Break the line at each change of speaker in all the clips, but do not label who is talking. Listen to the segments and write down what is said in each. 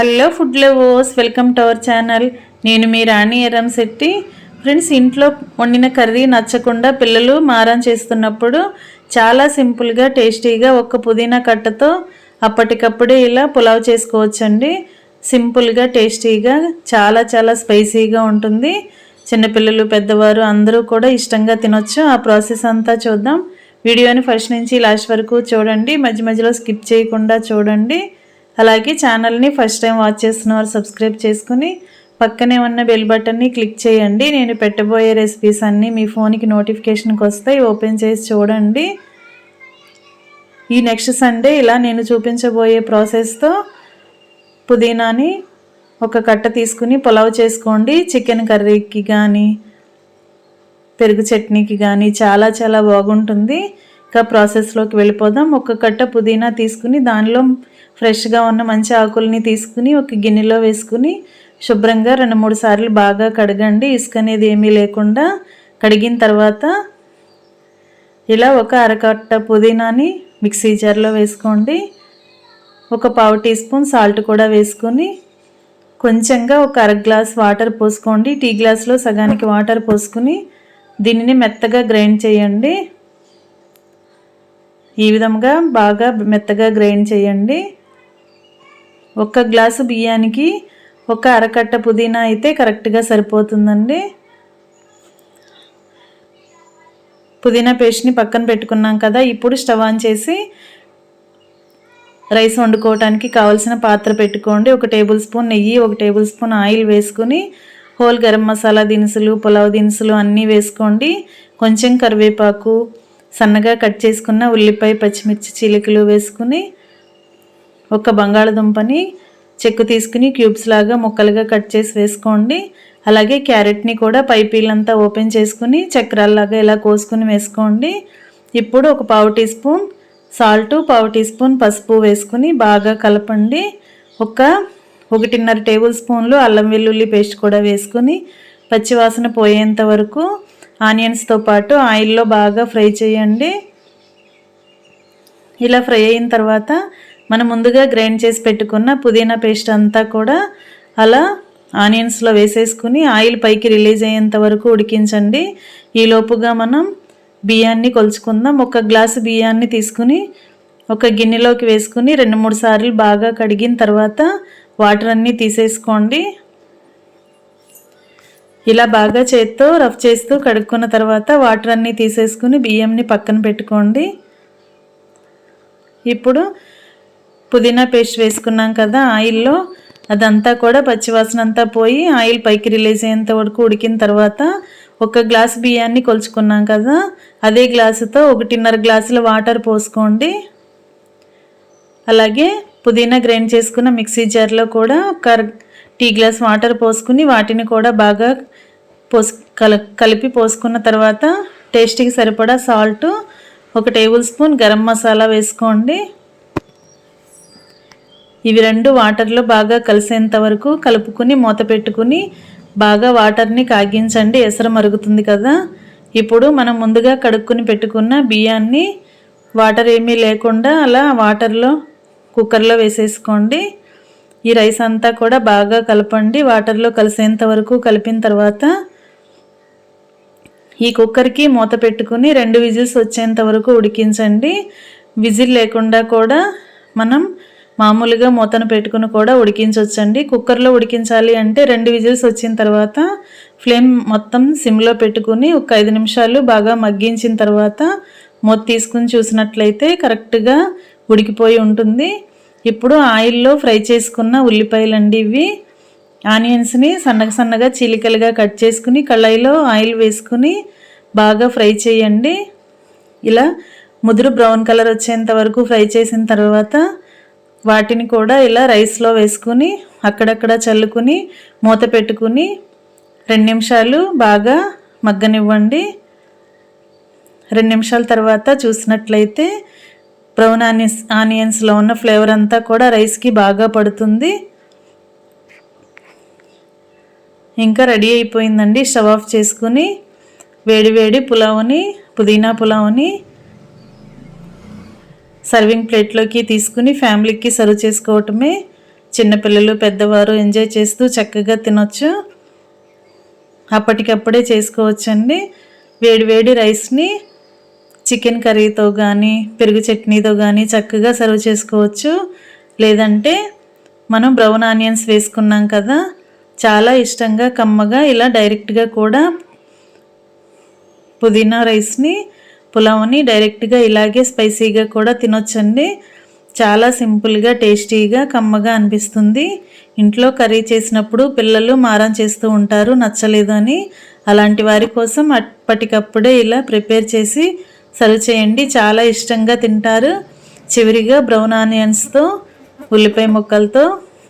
Hello food lovers welcome to our channel. నేను మీ రాణి ఎరం Shetty. Friends ఇంట్లో వండిన కర్రీ నచ్చకుండా పిల్లలు మారం చేస్తున్నప్పుడు చాలా సింపుల్గా టేస్టీగా ఒక పుదీనా కట్టతో అప్పటికప్పుడే ఇలా పులావ్ చేసుకోవచ్చండి. సింపుల్గా టేస్టీగా చాలా చాలా స్పైసీగా ఉంటుంది. చిన్నపిల్లలు పెద్దవారు అందరూ కూడా ఇష్టంగా తినొచ్చు. ఆ ప్రాసెస్ అంతా చూద్దాం. వీడియోని ఫస్ట్ నుంచి లాస్ట్ వరకు చూడండి. మధ్య మధ్యలో స్కిప్ చేయకుండా చూడండి. అలాగే ఛానల్ని ఫస్ట్ టైం వాచ్ చేస్తున్న వారు సబ్స్క్రైబ్ చేసుకుని పక్కనే ఉన్న బెల్ బటన్ని క్లిక్ చేయండి. నేను పెట్టబోయే రెసిపీస్ అన్నీ మీ ఫోన్కి నోటిఫికేషన్కి వస్తాయి. ఓపెన్ చేసి చూడండి. ఈ నెక్స్ట్ సండే ఇలా నేను చూపించబోయే ప్రాసెస్తో పుదీనాని ఒక కట్ట తీసుకుని పులావ్ చేసుకోండి. చికెన్ కర్రీకి కానీ పెరుగు చట్నీకి కానీ చాలా చాలా బాగుంటుంది. ఇంకా ప్రాసెస్లోకి వెళ్ళిపోదాం. ఒక కట్ట పుదీనా తీసుకుని దానిలో ఫ్రెష్గా ఉన్న మంచి ఆకుల్ని తీసుకుని ఒక గిన్నెలో వేసుకుని శుభ్రంగా రెండు మూడు సార్లు బాగా కడగండి. ఇసుక అనేది ఏమీ లేకుండా కడిగిన తర్వాత ఇలా ఒక అరకట్ట పుదీనాని మిక్సీ జార్లో వేసుకోండి. ఒక పావు టీ స్పూన్ సాల్ట్ కూడా వేసుకొని కొంచెంగా ఒక అర గ్లాస్ వాటర్ పోసుకోండి. టీ గ్లాస్లో సగానికి వాటర్ పోసుకుని దీనిని మెత్తగా గ్రైండ్ చేయండి. ఈ విధంగా బాగా మెత్తగా గ్రైండ్ చేయండి. ఒక గ్లాసు బియ్యానికి ఒక అరకట్ట పుదీనా అయితే కరెక్ట్గా సరిపోతుందండి. పుదీనా పేస్ట్ని పక్కన పెట్టుకున్నాం కదా ఇప్పుడు స్టవ్ ఆన్ చేసి రైస్ వండుకోవడానికి కావాల్సిన పాత్ర పెట్టుకోండి. ఒక టేబుల్ స్పూన్ నెయ్యి ఒక టేబుల్ స్పూన్ ఆయిల్ వేసుకుని హోల్ గరం మసాలా దినుసులు పులావ్ దినుసులు అన్నీ వేసుకోండి. కొంచెం కరివేపాకు సన్నగా కట్ చేసుకున్న ఉల్లిపాయ పచ్చిమిర్చి చీలికలు వేసుకుని ఒక బంగాళదుంపని చెక్కు తీసుకుని క్యూబ్స్ లాగా ముక్కలుగా కట్ చేసి వేసుకోండి. అలాగే క్యారెట్ని కూడా పైపీలంతా ఓపెన్ చేసుకుని చక్రాల్లాగా ఇలా కోసుకుని వేసుకోండి. ఇప్పుడు ఒక పావు టీ స్పూన్ సాల్ట్ పావు టీ స్పూన్ పసుపు వేసుకుని బాగా కలపండి. ఒక ఒకటిన్నర టేబుల్ స్పూన్లు అల్లం వెల్లుల్లి పేస్ట్ కూడా వేసుకుని పచ్చివాసన పోయేంత వరకు ఆనియన్స్తో పాటు ఆయిల్లో బాగా ఫ్రై చేయండి. ఇలా ఫ్రై అయిన తర్వాత మనం ముందుగా గ్రైండ్ చేసి పెట్టుకున్న పుదీనా పేస్ట్ అంతా కూడా అలా ఆనియన్స్లో వేసేసుకుని ఆయిల్ పైకి రిలీజ్ అయ్యేంత వరకు ఉడికించండి. ఈలోపుగా మనం బియ్యాన్ని కొలుచుకుందాం. ఒక గ్లాసు బియ్యాన్ని తీసుకుని ఒక గిన్నెలోకి వేసుకుని రెండు మూడు సార్లు బాగా కడిగిన తర్వాత వాటర్ అన్నీ తీసేసుకోండి. ఇలా బాగా చేత్తో రఫ్ చేస్తూ కడుక్కున్న తర్వాత వాటర్ అన్నీ తీసేసుకుని బియ్యంని పక్కన పెట్టుకోండి. ఇప్పుడు పుదీనా పేస్ట్ వేసుకున్నాం కదా ఆయిల్లో అదంతా కూడా పచ్చివాసన అంతా పోయి ఆయిల్ పైకి రిలీజ్ అయ్యేంత వరకు ఉడికిన తర్వాత ఒక గ్లాస్ బియ్యాన్ని కొలుచుకున్నాం కదా అదే గ్లాసుతో ఒకటిన్నర గ్లాసుల వాటర్ పోసుకోండి. అలాగే పుదీనా గ్రైండ్ చేసుకున్న మిక్సీ జార్లో కూడా ఒక టీ గ్లాస్ వాటర్ పోసుకుని వాటిని కూడా బాగా పోసు కల కలిపి పోసుకున్న తర్వాత టేస్ట్కి సరిపడా సాల్ట్ ఒక టేబుల్ స్పూన్ గరం మసాలా వేసుకోండి. ఇవి రెండు వాటర్లో బాగా కలిసేంత వరకు కలుపుకుని మూత పెట్టుకుని బాగా వాటర్ని కాగించండి. ఎసరు మరుగుతుంది కదా. ఇప్పుడు మనం ముందుగా కడుక్కుని పెట్టుకున్న బియ్యాన్ని వాటర్ ఏమీ లేకుండా అలా వాటర్లో కుక్కర్లో వేసేసుకోండి. ఈ రైస్ అంతా కూడా బాగా కలపండి. వాటర్లో కలిసేంత వరకు కలిపిన తర్వాత ఈ కుక్కర్కి మూత పెట్టుకుని రెండు విజిల్స్ వచ్చేంత వరకు ఉడికించండి. విజిల్ లేకుండా కూడా మనం మామూలుగా మూతను పెట్టుకుని కూడా ఉడికించవచ్చండి కుక్కర్లో ఉడికించాలి అంటే రెండు విజిల్స్ వచ్చిన తర్వాత ఫ్లేమ్ మొత్తం సిమ్లో పెట్టుకుని ఒక ఐదు నిమిషాలు బాగా మగ్గించిన తర్వాత మూత తీసుకుని చూసినట్లయితే కరెక్ట్గా ఉడికిపోయి ఉంటుంది. ఇప్పుడు ఆయిల్లో ఫ్రై చేసుకున్న ఉల్లిపాయలు అండి ఇవి. ఆనియన్స్ని సన్నగా సన్నగా చీలికలుగా కట్ చేసుకుని కళాయిలో ఆయిల్ వేసుకుని బాగా ఫ్రై చేయండి. ఇలా ముదురు బ్రౌన్ కలర్ వచ్చేంత వరకు ఫ్రై చేసిన తర్వాత వాటిని కూడా ఇలా రైస్లో వేసుకుని అక్కడక్కడ చల్లుకుని మూత పెట్టుకుని రెండు నిమిషాలు బాగా మగ్గనివ్వండి. రెండు నిమిషాల తర్వాత చూసినట్లయితే బ్రౌన్ ఆనియన్స్ ఆనియన్స్లో ఉన్న ఫ్లేవర్ అంతా కూడా రైస్కి బాగా పడుతుంది. ఇంకా రెడీ అయిపోయిందండి. స్టవ్ ఆఫ్ చేసుకుని వేడి వేడి పులావ్ని పుదీనా పులావ్ని సర్వింగ్ ప్లేట్లోకి తీసుకుని ఫ్యామిలీకి సర్వ్ చేసుకోవటమే. చిన్నపిల్లలు పెద్దవారు ఎంజాయ్ చేస్తూ చక్కగా తినొచ్చు. అప్పటికప్పుడే చేసుకోవచ్చండి. వేడి వేడి రైస్ని చికెన్ కర్రీతో కానీ పెరుగు చట్నీతో కానీ చక్కగా సర్వ్ చేసుకోవచ్చు. లేదంటే మనం బ్రౌన్ ఆనియన్స్ వేసుకున్నాం కదా చాలా ఇష్టంగా కమ్మగా ఇలా డైరెక్ట్గా కూడా పుదీనా రైస్ని పులావ్ని డైరెక్ట్గా ఇలాగే స్పైసీగా కూడా తినొచ్చండి. చాలా సింపుల్గా టేస్టీగా కమ్మగా అనిపిస్తుంది. ఇంట్లో కర్రీ చేసినప్పుడు పిల్లలు మారం చేస్తూ ఉంటారు నచ్చలేదు అని అలాంటి వారి కోసం అప్పటికప్పుడే ఇలా ప్రిపేర్ చేసి సర్వ్ చేయండి. చాలా ఇష్టంగా తింటారు. చివరిగా బ్రౌన్ ఆనియన్స్తో ఉల్లిపాయ ముక్కలతో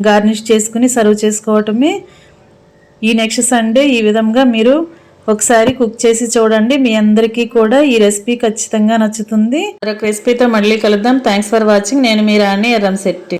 గార్నిష్ చేసుకుని సర్వ్ చేసుకోవటమే ఈ నెక్స్ట్ సండే ఈ విధంగా మీరు ఒకసారి కుక్ చేసి చూడండి. మీ అందరికీ కూడా ఈ రెసిపీ ఖచ్చితంగా నచ్చుతుంది. మరొక రెసిపీతో మళ్ళీ కలుద్దాం. థ్యాంక్స్ ఫర్ వాచింగ్ నేను మీ రాణి ఎర్రం శెట్టి.